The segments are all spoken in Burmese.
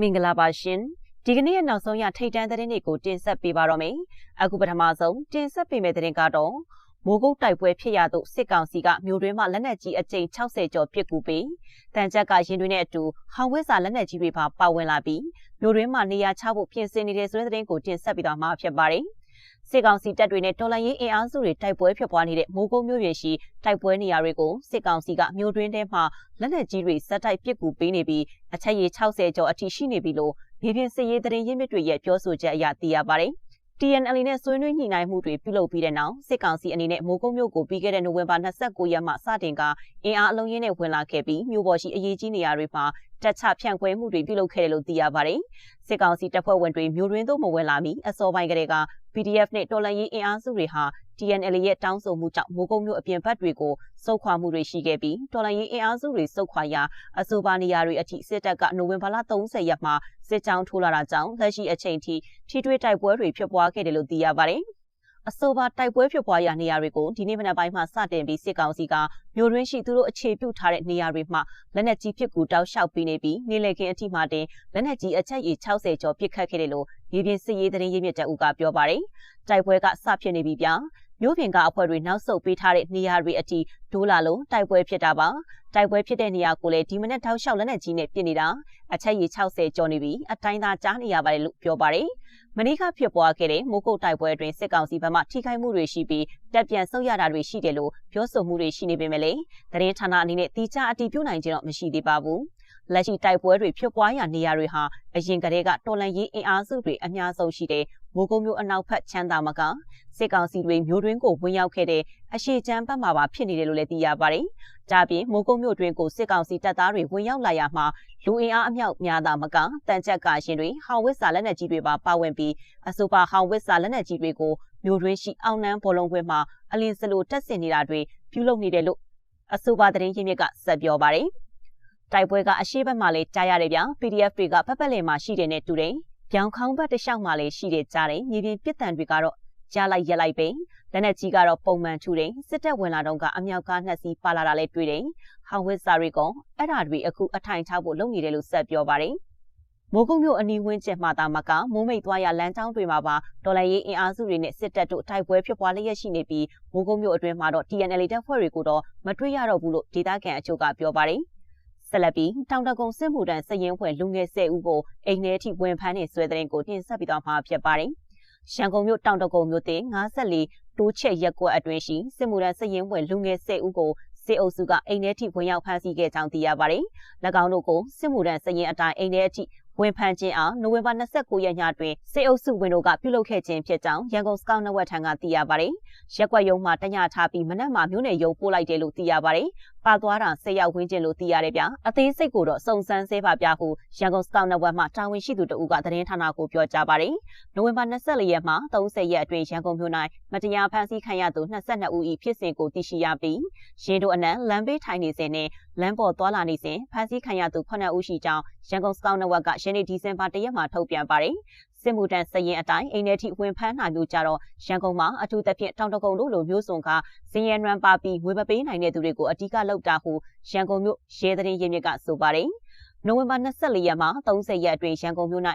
မင်္ဂလာပါရှင်ဒီကနေ့ရဲ့နောက်ဆုံးရထိတ်တန့်သတင်းတွေကိုတင်ဆက်ပေးပါတော့မယ်အခုပထမဆုံးတင်ဆက်ပေးမယ့်သတင်းကတော့မိုးကုတ်တိုက်ပွဲဖြစ်ရသို့စစ်ကောင်စီကမြို့တွင်းမှာလက်နက်ကြီးအကြိမ်60ကျော်ပစ်ကူပြီးတန်ကြက်ကရင်တွင်းနဲ့အတူဟောင်ဝစ်စာလက်နက်ကြီးတွေပါပါဝင်လာပြီးမြို့တွင်းမှာနေရာချဖို့ပြင်ဆင်နေတဲ့ဆိုတဲ့သတင်းကိုတင်ဆက်ပေးသွားမှာဖြစ်ပါတယ် စစ်ကောင်စီတပ်တွေနဲ့တော်လှန်ရေးအင်အားစုတွေတိုက်ပွဲဖြစ်ပွားနေတဲ့မိုးကုတ်မြို့ပြင်ရှိတိုက်ပွဲနေရာတွေကိုစစ်ကောင်စီကမြို့တွင်းထဲမှာလက်နက်ကြီးတွေစက်တိုက်ပစ်ကူပေးနေပြီးအချက်ရည်60ကျော်အထိရှိနေပြီလို့မြေပြင်စစ်ရေးသတင်းရင်းမြစ်တွေရဲ့ပြောဆိုချက်အရသိရပါတယ်။ TNL နဲ့ဆွေးနွေးညှိနှိုင်းမှုတွေပြုလုပ်ပြီးတဲ့နောက်စစ်ကောင်စီအနေနဲ့မိုးကုတ်မြို့ကိုပြီးခဲ့တဲ့နိုဝင်ဘာ29ရက်မှစတင်ကအင်အားအလုံးရင်းနဲ့ဝင်လာခဲ့ပြီးမြို့ပေါ်ရှိအရေးကြီးနေရာတွေမှာတက်ချဖြန့်ခွဲမှုတွေပြုလုပ်ခဲ့တယ်လို့သိရပါတယ်။စစ်ကောင်စီတပ်ဖွဲ့ဝင်တွေမြို့တွင်းသို့မဝင်လာမီအစောပိုင်းကတည်းက PDF နဲ့တော်လှန်ရေးအင်အားစုတွေဟာ TNL ရဲ့တောင်းဆိုမှုကြောင့်မိုးကုတ်မြို့အပြင်ဘက်တွေကိုစုခွာမှုတွေရှိခဲ့ပြီးတော်လှန်ရေးအင်အားစုတွေစုခွာရာအဆိုပါနေရာတွေအထိစစ်တပ်ကနိုဝင်ဘာလ30ရက်မှာစစ်ကြောင်းထိုးလာတာကြောင့်လက်ရှိအချိန်ထိထိတွေ့တိုက်ပွဲတွေဖြစ်ပွားခဲ့တယ်လို့သိရပါတယ်။ အဆိုပါတိုက်ပွဲဖြစ်ပွားရာနေရာတွေကိုဒီနေ့မနက်ပိုင်းမှာစတင်ပြီးစစ်ကောင်စီကမြို့ရင်းရှိသူတို့အခြေပြုထားတဲ့နေရာတွေမှာလက်နက်ကြီးဖြစ်ကူတောက်လျှောက်ပြီးနေပြီးနေလေကင်းအထိမှတင်လက်နက်ကြီးအချက်ကြီး60ကျော်ပစ်ခတ်ခဲ့တယ်လို့မြေပြင်စစ်ရေးသတင်းရင်းမြစ်တအုပ်ကပြောပါတယ်။တိုက်ပွဲကစဖြစ်နေပြီဗျာ။ မြို့ပြင်ကအဖွဲ့တွေနောက်ဆုတ်ပေးထားတဲ့နေရာတွေအထိဒိုးလာလို့တိုက်ပွဲဖြစ်တာပါတိုက်ပွဲဖြစ်တဲ့နေရာကိုလည်းဒီမနေ့ထောက်လျှောက်လက်နဲ့ကြီးနဲ့ပြစ်နေတာအချက်ရည်60ကျော်နေပြီအတိုင်းသားကြားနေရပါတယ်လို့ပြောပါတယ်မနေ့ကဖြစ်ပွားခဲ့တဲ့မိုးကုတ်တိုက်ပွဲအတွင်းစစ်ကောင်စီဘက်မှထိခိုက်မှုတွေရှိပြီးတပ်ပြန်ဆုတ်ရတာတွေရှိတယ်လို့ပြောဆိုမှုတွေရှိနေပေမဲ့လည်းသတင်းဌာနအနေနဲ့တိကျအတည်ပြုနိုင်ခြင်းတော့မရှိသေးပါဘူးလက်ရှိတိုက်ပွဲတွေဖြစ်ပွားရာနေရာတွေဟာအရင်ကတည်းကတော်လန်ရေးအင်အားစုတွေအများဆုံးရှိတဲ့ မိုးကုတ်မြို့အနောက်ဘက်ချမ်းသာမကစစ်ကောင်စီတွေမျိုးတွင်းကိုဝင်ရောက်ခဲ့တဲ့အရှိချမ်းဘက်မှာပါဖြစ်နေတယ်လို့လည်းသိရပါတယ်။ဒါပြင်မိုးကုတ်မြို့တွင်းကိုစစ်ကောင်စီတပ်သားတွေဝင်ရောက်လာရမှာလူအင်အားအမြောက်များတာမကတန်ချက်ကရှင်တွေဟောင်ဝစ်စာလက်နက်ကြီးတွေပါပါဝင်ပြီးအဆိုပါဟောင်ဝစ်စာလက်နက်ကြီးတွေကိုမြို့တွင်းရှိအောင်နန်းဘောလုံးခွဲမှာအလင်းစလိုတက်ဆင်နေတာတွေပြုလုပ်နေတယ်လို့အဆိုပါသတင်းရင်းမြစ်ကဆက်ပြောပါတယ်။တိုက်ပွဲကအရှိဘက်မှာလည်းကြားရတယ်ဗျာ PDF တွေကဖက်ဖက်လင်မှာရှိတယ်နဲ့တူတယ်။ ပြောင်ခေါင်းဘက်တစ်လျှောက်မှာလည်းရှိတယ်ကြားတယ်မြေပြင်ပြစ်တံတွေကတော့ကြားလိုက်ရက်လိုက်ပဲလက်နက်ကြီးကတော့ပုံမှန်ထူတယ်စစ်တပ်ဝင်လာတော့ကအမြောက်ကနှစ်စီးပါလာတာလည်းတွေ့တယ်ဟောင်ဝစ်စာရီကအဲ့ဒါတွေအခုအထိုင်ချဖို့လုပ်နေတယ်လို့ဆက်ပြောပါတယ်မိုးကုတ်မြို့အနီးဝန်းကျင်မှာတာမကမိုးမိတ်သွားရလမ်းကြောင်းတွေမှာပါဒေါ်လာရေးအင်အားစုတွေနဲ့စစ်တပ်တို့တိုက်ပွဲဖြစ်ပွားလျက်ရှိနေပြီးမိုးကုတ်မြို့အတွင်းမှာတော့ TNL တပ်ဖွဲ့တွေကိုတော့မတွေ့ရတော့ဘူးလို့ဒေသခံအချို့ကပြောပါတယ် ဆက်လက်ပြီးတောင်တကုံစစ်မှုထမ်းစရင်ဖွဲ့လူငယ်10ဦးကိုအိမ်ထဲထိဝင်ဖမ်းနေဆွဲတဲ့ရင်ကိုတင်ဆက်ပြီးတော့မှာဖြစ်ပါတယ်။ရန်ကုန်မြို့တောင်တကုံမြို့တင်54တိုးချက်ရက်ကွက်အတွင်းရှိစစ်မှုထမ်းစရင်ပွဲလူငယ်10ဦးကိုစစ်အုပ်စုကအိမ်ထဲထိဝင်ရောက်ဖမ်းဆီးခဲ့ကြောင်းသိရပါတယ်။၎င်းတို့ကိုစစ်မှုထမ်းစရင်အတိုင်းအိမ်ထဲထိ ဝင်ဖန်ခြင်းအားနိုဝင်ဘာ29ရက်ညတွင်စေအုပ်စုဝင်တို့ကပြုလုပ်ခဲ့ခြင်းဖြစ်ကြောင်းရန်ကုန်စကောက်နဝက်ထံကသိရပါတယ်။ရက်ွက်ရုံမှာတညထားပြီးမနက်မှာမြို့နယ်ရုံပို့လိုက်တယ်လို့သိရပါတယ်။ပါသွားတာ၁၀ရောက်ဝန်းကျင်လို့သိရတယ်ဗျ။အသေးစိတ်ကိုတော့စုံစမ်းဆဲပါပြဟုရန်ကုန်စကောက်နဝက်မှတာဝန်ရှိသူတဦးကသတင်းဌာနကိုပြောကြားပါတယ်။နိုဝင်ဘာ24ရက်မှ30ရက်အတွင်းရန်ကုန်မြို့၌မတရားဖမ်းဆီးခံရသူ22ဦး၏ဖြစ်စဉ်ကိုသိရှိရပြီးရင်တို့အနံလမ်းဘေးထိုင်နေစဉ်နဲ့လမ်းပေါ်သွားလာနေစဉ်ဖမ်းဆီးခံရသူ9ဦးရှိကြောင်းရန်ကုန်စကောက်နဝက်ကယနေ့ဒီဇင်ဘာ၁ရက်မှာထုတ်ပြန်ပါတယ်။စစ်မှုတန်းစရင်အတိုင်းအိမ်ထဲထိဝင်ဖမ်းနိုင်လို့ကြတော့ရန်ကုန်မှာအထူးသဖြင့်တောင်တကုံတို့လိုမျိုးစုံကဇင်ရနွမ်းပါပြီးငွေမပေးနိုင်တဲ့သူတွေကိုအဓိကလောက်တာဟုရန်ကုန်မြို့ရဲသတင်းရင်းမြစ်ကဆိုပါတယ်။နိုဝင်ဘာ24ရက်မှာ30ရက်အတွင်းရန်ကုန်မြို့၌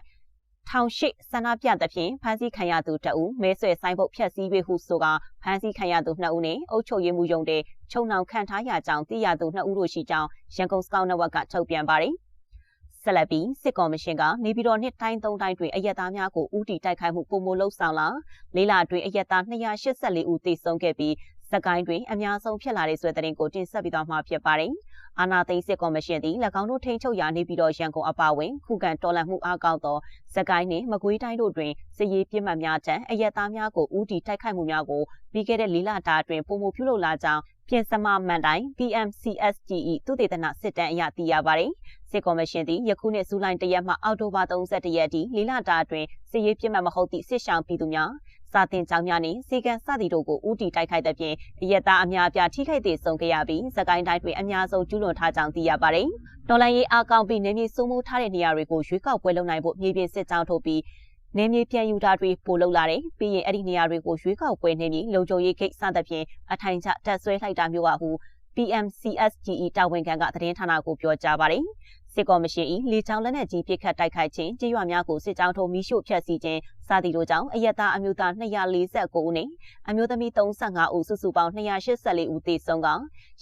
ထောင်ရှိဆန္ဒပြသဖြင့်ဖမ်းဆီးခံရသူတအူမဲဆွဲဆိုင်ပုတ်ဖြတ်စည်းပေးဟုဆိုကဖမ်းဆီးခံရသူ2ဦးနဲ့အုပ်ချုပ်ရေးမှူးရုံးတဲ့ချုံနှောင်ခံထားရကြောင်းသိရသူ2ဦးတို့ရှိကြောင်းရန်ကုန်စကောက်နက်ဝက်ကထုတ်ပြန်ပါတယ်။ ဆက်လက်ပြီးစစ်ကော်မရှင်ကနေပြည်တော်နှစ်တိုင်းသုံးတိုင်းတွင်အရက်သားများကိုဥတီတိုက်ခိုက်မှုပုံမလှုပ်ဆောင်လာလေးလအတွင်းအရက်သား284ဦးသေဆုံးခဲ့ပြီးစကိုင်းတွင်အများဆုံးဖြစ်လာတဲ့ဆွဲတဲ့ရင်ကိုတင်ဆက်ပြီးတော့မှဖြစ်ပါတယ်။အာနာသိန်းစစ်ကော်မရှင်သည်၎င်းတို့ထိန်းချုပ်ရာနေပြည်တော်ရန်ကုန်အပါအဝင်ခုခံတော်လှန်မှုအားကောင်းသောစကိုင်းနှင့်မကွေးတိုင်းတို့တွင်စစ်ရေးပြစ်မှတ်များထံအရက်သားများကိုဥတီတိုက်ခိုက်မှုများကိုပြီးခဲ့တဲ့လေးလတာအတွင်းပုံမှုပြုလုပ်လာကြောင်း ပြင်စမမန်တိုင်း PMCSGE သုတေသနစစ်တမ်းအရသိရပါတယ်။စစ်ကော်မရှင်သည်ယခုနှစ်ဇူလိုင်၁ရက်မှအောက်တိုဘာ31ရက်ထိလေးလတာအတွင်းစစ်ရေးပြစ်မှတ်မဟုတ်သည့်စစ်ဆောင်ပြည်သူများစာတင်ကြောင်းများနှင့်စီကံစသည်တို့ကိုဦးတည်တိုက်ခိုက်တဲ့ပြင်ရက်သားအများအပြားထိခိုက်သေးဆုံးခဲ့ရပြီးစကိုင်းတိုင်းတွင်အများဆုံးကျူးလွန်ထားကြောင်းသိရပါတယ်။ဒေါ်လာရေးအကောင့်ပြီးနေမြေစိုးမိုးထားတဲ့နေရာတွေကိုရွေးကောက်ပွဲလုပ်နိုင်ဖို့မြေပြင်စစ်ကြောင်းထုတ်ပြီး နေမြေပြန်ယူတာတွေပိုလုပ်လာတယ်။ပြီးရင်အဲ့ဒီနေရာတွေကိုရွေးကောက်ပွဲနေပြီးလုံခြုံရေးကိစ္စသဖြင့်အထိုင်ချတက်ဆွဲလိုက်တာမျိုးကဟု PMCSGE တာဝန်ခံကသတင်းဌာနကိုပြောကြားပါတယ်။စစ်ကော်မရှင်၏လေကြောင်းလက်နက်ကြီးပစ်ခတ်တိုက်ခိုက်ခြင်းကြေးရွာများကိုစစ်ကြောင်းထုံမီးရှို့ဖျက်ဆီးခြင်းစသည်တို့ကြောင့်အယက်သားအမျိုးသား249ဦးနှင့်အမျိုးသမီး35ဦးစုစုပေါင်း284ဦးသေဆုံးက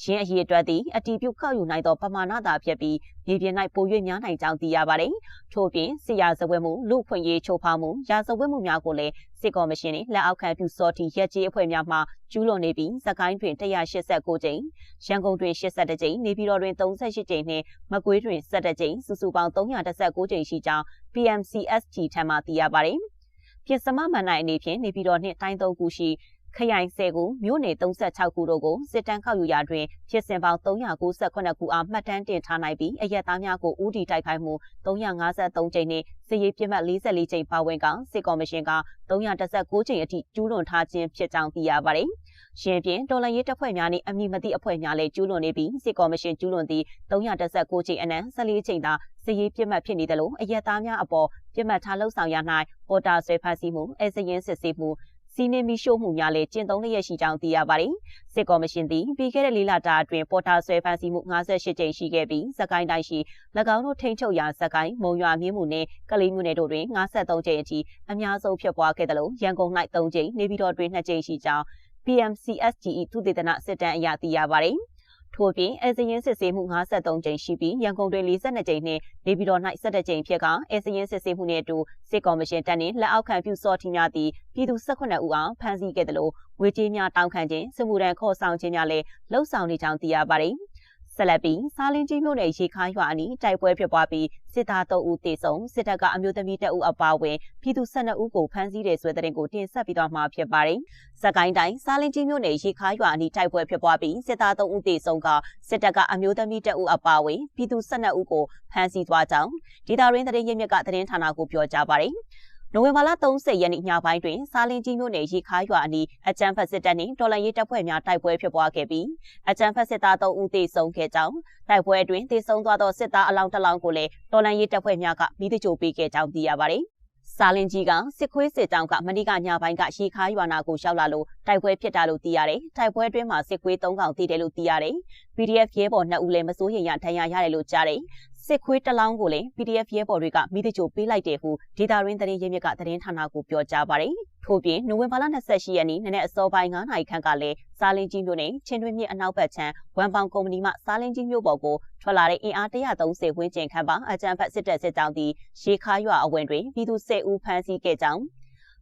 ရင်းအရေးအတွက်သည်အတီးပြုတ်ခောက်ယူနိုင်သောပမာဏသာဖြစ်ပြီးမြေပြင်၌ပို၍များနိုင်ကြောင်းသိရပါတယ်။ထို့ပြင်စစ်ရာဇဝတ်မှုလူခွင့်ရေးချိုးဖောက်မှုရာဇဝတ်မှုများကိုလည်းစစ်ကော်မရှင်နှင့်လက်အောက်ခံပြုစောတိရက်ကြီးအဖွဲ့များမှကျူးလွန်နေပြီးစကိုင်းတွင်189ကြိမ်ရန်ကုန်တွင်82ကြိမ်နေပြည်တော်တွင်38ကြိမ်နှင့်မကွေးတွင်17ကြိမ်စုစုပေါင်း319ကြိမ်ရှိကြောင်း PMCSG ထံမှသိရပါတယ်။ ပြင်စမမှန်နိုင်အနေဖြင့်နေပြည်တော်နှင့်တိုင်းသုံးခုရှိ ခရိုင်10ခုမြို့နယ်36ခုတို့ကိုစစ်တမ်းကောက်ယူရာတွင်ဖြစ်စဉ်ပေါင်း398ခုအားမှတ်တမ်းတင်ထားနိုင်ပြီးအရက်သားများကိုဦးတီတိုက်ခိုက်မှု353ကြိမ်နှင့်စစ်ရေးပြစ်မှတ်44ကြိမ်ပါဝင်ကစစ်ကော်မရှင်က319ကြိမ်အထိကျူးလွန်ထားခြင်းဖြစ်ကြောင်းသိရပါတယ်။ရှင်ပြင်တော်လန်ရေးတပ်ဖွဲ့များနှင့်အမိမသိအဖွဲ့များလည်းကျူးလွန်နေပြီးစစ်ကော်မရှင်ကျူးလွန်သည့်319ကြိမ်အနက်14ကြိမ်သာစစ်ရေးပြစ်မှတ်ဖြစ်နေတယ်လို့အရက်သားများအပေါ်ပြစ်မှတ်ထားလှုပ်ဆောင်ရ၌ပေါ်တာဆွဲဖန်ဆီးမှုအဲစရင်စစ်ဆေးမှု စီးနေမီရှို့မှုများလည်းကျင့်သုံးလျက်ရှိကြောင်းသိရပါတယ်။စစ်ကော်မရှင်သည်ပြီးခဲ့တဲ့လေးလတာအတွင်းပေါ်တာဆွဲဖန်ဆီးမှု58ကြိမ်ရှိခဲ့ပြီးစကိုင်းတိုင်းရှိ၎င်းတို့ထိန်းချုပ်ရာစကိုင်းမုံရွာမြို့မှုနှင့်ကလေးမြို့နယ်တို့တွင်53ကြိမ်အထိအများဆုံးဖြစ်ပွားခဲ့တယ်လို့ရန်ကုန်၌3ကြိမ်နေပြည်တော်တွင်2ကြိမ်ရှိကြောင်း PMCSGE သုတေသနစစ်တမ်းအရသိရပါတယ်။ ထို့ပြင်အဲဇရင်စစ်ဆေးမှု53ကြိမ်ရှိပြီးရန်ကုန်တွင်42ကြိမ်နှင့်နေပြည်တော်၌17ကြိမ်ဖြစ်ကအဲဇရင်စစ်ဆေးမှုနှင့်အတူစစ်ကော်မရှင်တပ်နှင့်လက်အောက်ခံပြုစော်ထီများသည့်ပြည်သူ18ဦးအောင်ဖမ်းဆီးခဲ့တယ်လို့ငွေကြေးများတောင်းခံခြင်းစစ်မှုထမ်းခေါ်ဆောင်ခြင်းများလည်းလှုပ်ဆောင်နေကြောင်းသိရပါတယ်။ ဆက်လက်ပြီးစားလင်းကြီးမြို့နယ်ရေခါရွာအနီးတိုက်ပွဲဖြစ်ပွားပြီးစစ်သား3ဦးသေဆုံးစစ်တပ်ကအမျိုးသမီး2ဦးအပါအဝင်ပြည်သူ12ဦးကိုဖမ်းဆီးတယ်ဆိုတဲ့တဲ့တင်ကိုတင်ဆက်ပြီးတော့မှာဖြစ်ပါတယ်။စကိုင်းတိုင်းစားလင်းကြီးမြို့နယ်ရေခါရွာအနီးတိုက်ပွဲဖြစ်ပွားပြီးစစ်သား3ဦးသေဆုံးကစစ်တပ်ကအမျိုးသမီး2ဦးအပါအဝင်ပြည်သူ12ဦးကိုဖမ်းဆီးသွားကြောင်းဒေတာရင်းသတင်းရင်းမြစ်ကသတင်းဌာနကိုပြောကြားပါတယ်။ နိုဝင်ဘာလ30ရက်နေ့ညပိုင်းတွင်စားလင်းကြီးမြို့နယ်ရေခါရွာအနီးအကြမ်းဖက်စစ်တပ်နှင့်တော်လှန်ရေးတပ်ဖွဲ့များတိုက်ပွဲဖြစ်ပွားခဲ့ပြီးအကြမ်းဖက်စစ်သား3ဦးသေဆုံးခဲ့ကြောင်းတိုက်ပွဲအတွင်းသေဆုံးသွားသောစစ်သားအလောင်းတစ်လောင်းကိုလည်းတော်လှန်ရေးတပ်ဖွဲ့များကမိသကြိုပေးခဲ့ကြောင်းသိရပါတယ်။စာလင်ကြီးကစစ်ခွေးစစ်တောင်ကမဏိကညပိုင်းကရေခါရွာနာကိုရောက်လာလို့တိုက်ပွဲဖြစ်တာလို့သိရတယ်။တိုက်ပွဲအတွင်းမှာစစ်ခွေး၃កောင်တည်တယ်လို့သိရတယ်။ PDF ရဲဘော်2ဦးလည်းမစိုးရိမ်ရဒဏ်ရာရတယ်လို့ကြားတယ် စစ်ခွေးတလောင်းကိုလည်း PDF ရဲဘော်တွေကမိသကြိုပေးလိုက်တယ်ဟုဒေတာရင်းသတင်းရင်းမြစ်ကသတင်းဌာနကိုပြောကြားပါတယ်။ထို့ပြင်နိုဝင်ဘာလ28ရက်နေ့နနက်အစောပိုင်း9နာရီခန့်ကလည်းစားလင်းကြီးမြို့နယ်ချင်းတွင်းမြစ်အနောက်ဘက်ခြမ်းဝမ်ပေါင်ကုမ္ပဏီမှစားလင်းကြီးမြို့ပေါ်ကိုထွက်လာတဲ့အင်အား130ဝန်းကျင်ခန့်ပါအကြံဖက်စစ်တပ်စစ်ကြောင်းသည်ရေခါရွာအဝင်တွင်ပြည်သူ10ဦးဖမ်းဆီးခဲ့ကြောင်း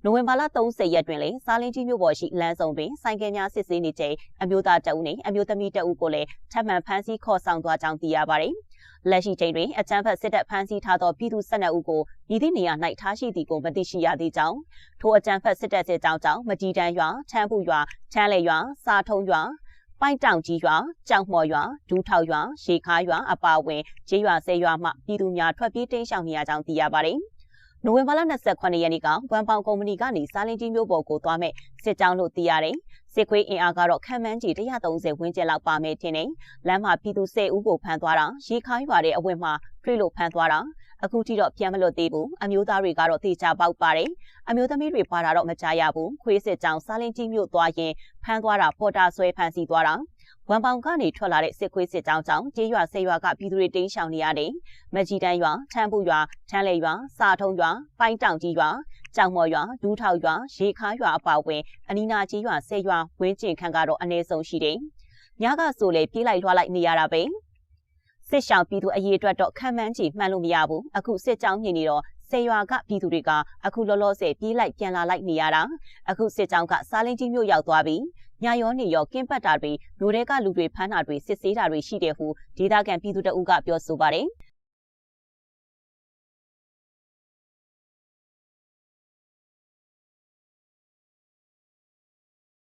နိုဝင်ဘာလ30ရက်တွင်လည်းစားလင်းကြီးမြို့ပေါ်ရှိလမ်းဆောင်တွင်ဆိုင်ကယ်များစစ်ဆေးနေချိန်အမျိုးသားတအုပ်နှင့်အမျိုးသမီးတအုပ်ကိုလည်းထပ်မံဖမ်းဆီးခေါ်ဆောင်သွားကြောင်းသိရပါတယ်။ လက်ရှိချိန်တွင်အကြမ်းဖက်စစ်တပ်ဖမ်းဆီးထားသောပြည်သူ12ဦးကိုဤသည့်နေရာ၌ထားရှိသည်ကိုမသိရှိရသေးကြောင်းထိုအကြမ်းဖက်စစ်တပ်စစ်ကြောင်းကြောင့်မကြီးတန်းရွာ၊ချမ်းဖူရွာ၊ချမ်းလေရွာ၊စာထုံရွာပိုက်တောင်ကြီးရွာ၊ကြောင်မော်ရွာ၊ဒူးထောက်ရွာ၊ရေခါရွာအပါအဝင်ကျေးရွာဆယ်ရွာမှပြည်သူများထွက်ပြေးတိမ်းရှောင်နေရကြောင်းသိရပါတယ်။ နိုဝင်ဘာလ28ရက်နေ့ကဝမ်ပေါင်ကုမ္ပဏီကနေစားလင်းကြီးမျိုးပေါ်ကိုသွားမဲ့စစ်ကြောင်းလို့သိရတယ်။စစ်ခွေးအင်အားကတော့ခံမှန်းကြီး130ဝန်းကျင်လောက်ပါမယ်ထင်တယ်။လမ်းမှာပြည်သူ10ဦးကိုဖမ်းသွားတာရေခါရွာတဲ့အဝင့်မှာတွေ့လို့ဖမ်းသွားတာအခုထိတော့ပြန်မလွတ်သေးဘူးအမျိုးသားတွေကတော့တေချာပေါက်ပါတယ်အမျိုးသမီးတွေပါတာတော့မကြရဘူးခွေးစစ်ကြောင်စားလင်းကြီးမြို့သွားရင်ဖမ်းသွားတာပေါ်တာဆွဲဖမ်းဆီးသွားတာ ဝမ်ပေါင်ကနေထွက်လာတဲ့စစ်ခွေးစစ်ကြောင်းကြောင့်ကျေးရွာဆေးရွာကပြည်သူတွေတိမ်းရှောင်နေရတယ်။မကြီးတန်းရွာ၊ထန်းပူရွာ၊ထန်းလေရွာ၊စာထုံရွာ၊ပိုင်းတောင်ကြီးရွာ၊ကြောင်မော်ရွာ၊ဒူးထောက်ရွာ၊ရေခါရွာအပါအဝင်အနီးနာကြီးရွာဆေးရွာဝင်းကျင်ခန့်ကတော့အနည်းဆုံးရှိတယ်။ညကဆိုလေပြေးလိုက်လွှားလိုက်နေရတာပဲ။စစ်ရှောင်ပြည်သူအရေးအတွက်တော့ခံမှန်းချီမှန်လို့မရဘူးအခုစစ်ကြောင်းညင်နေတော့စေရွာကပြည်သူတွေကအခုလောလောဆယ်ပြေးလိုက်ပြန်လာလိုက်နေရတာအခုစစ်ကြောင်းကစားလင်းကြီးမြို့ရောက်သွားပြီ ညရောနေရောကင်းပတ်တာတွေလူတွေကလူတွေဖမ်းတာတွေစစ်ဆေးတာတွေရှိတယ်ဟုဒေသခံပြည်သူတအုပ်ကပြောဆိုပါတယ်။